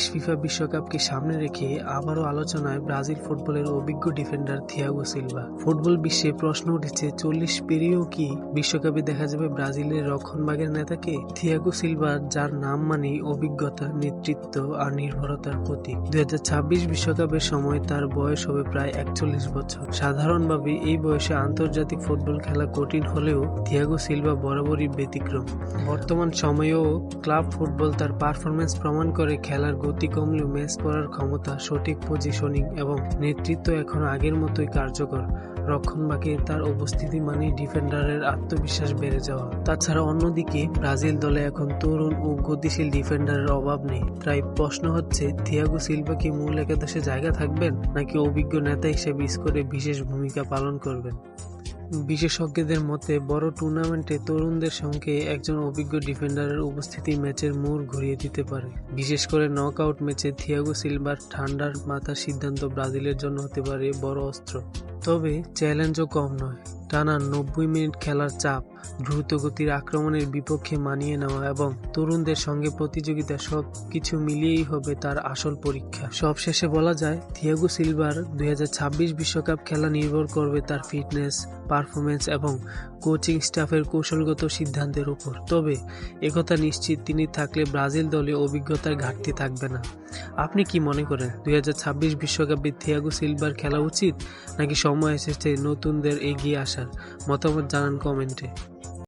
FIFA বিশ্বকাপকে সামনে রেখে আবারও আলোচনায় ব্রাজিল ফুটবলের অভিজ্ঞ ডিফেন্ডার থিয়াগো সিলভা। ফুটবল বিশ্বে প্রশ্ন উঠেছে, চল্লিশ পেরিয়েও কি বিশ্বকাপে দেখা যাবে ব্রাজিলের রক্ষণভাগের নেতাকে? থিয়াগো সিলভার যার নাম মানেই অভিজ্ঞতা, নেতৃত্ব আর নির্ভরতার প্রতীক। দুই বিশ্বকাপের সময় তার বয়স হবে প্রায় একচল্লিশ বছর। সাধারণভাবে এই বয়সে আন্তর্জাতিক ফুটবল খেলা কঠিন হলেও থিয়াগো সিলভা বরাবরই ব্যতিক্রম। বর্তমান সময়েও ক্লাব ফুটবল তার পারফরমেন্স প্রমাণ করে খেলার গতি কমলেও ম্যাচ পড়ার ক্ষমতা, সঠিক পজিশনিং এবং নেতৃত্ব এখন আগের মতোই কার্যকর। রক্ষণভাগে তার উপস্থিতি মানেই ডিফেন্ডারের আত্মবিশ্বাস বেড়ে যাওয়া। তাছাড়া অন্যদিকে ব্রাজিল দলে এখন তরুণ ও গতিশীল ডিফেন্ডারের অভাব নেই। তাই প্রশ্ন হচ্ছে, থিয়াগো সিলভা কি মূল একাদশে জায়গা থাকবেন নাকি অভিজ্ঞ নেতা হিসেবে স্কোরে বিশেষ ভূমিকা পালন করবেন? বিশেষজ্ঞদের মতে, বড় টুর্নামেন্টে তরুণদের সঙ্গে একজন অভিজ্ঞ ডিফেন্ডারের উপস্থিতি ম্যাচের মোড় ঘুরিয়ে দিতে পারে। বিশেষ করে নকআউট ম্যাচে থিয়াগো সিলভার ঠান্ডার মাথার সিদ্ধান্ত ব্রাজিলের জন্য হতে পারে বড় অস্ত্র। তবে চ্যালেঞ্জও কম নয়। টানা নব্বই মিনিট খেলার চাপ দ্রুতগতির আক্রমণের বিপক্ষে মানিয়ে নেওয়া এবং তরুণদের সঙ্গে প্রতিযোগিতা সব কিছু মিলিয়েই হবে তার আসল পরীক্ষা। সবশেষে বলা যায়, থিয়াগো সিলভার দুই বিশ্বকাপ খেলা নির্ভর করবে তার ফিটনেস পারফরমেন্স এবং কোচিং স্টাফের কৌশলগত সিদ্ধান্তের উপর। তবে একথা নিশ্চিত, তিনি থাকলে ব্রাজিল দলে অভিজ্ঞতার ঘাটতি থাকবে না। আপনি কি মনে করেন দুই হাজার ছাব্বিশ বিশ্বকাপে থিয়াগো সিলভার খেলা উচিত নাকি সময় এসেছে নতুনদের এগিয়ে আসার? মতামত জানান কমেন্টে।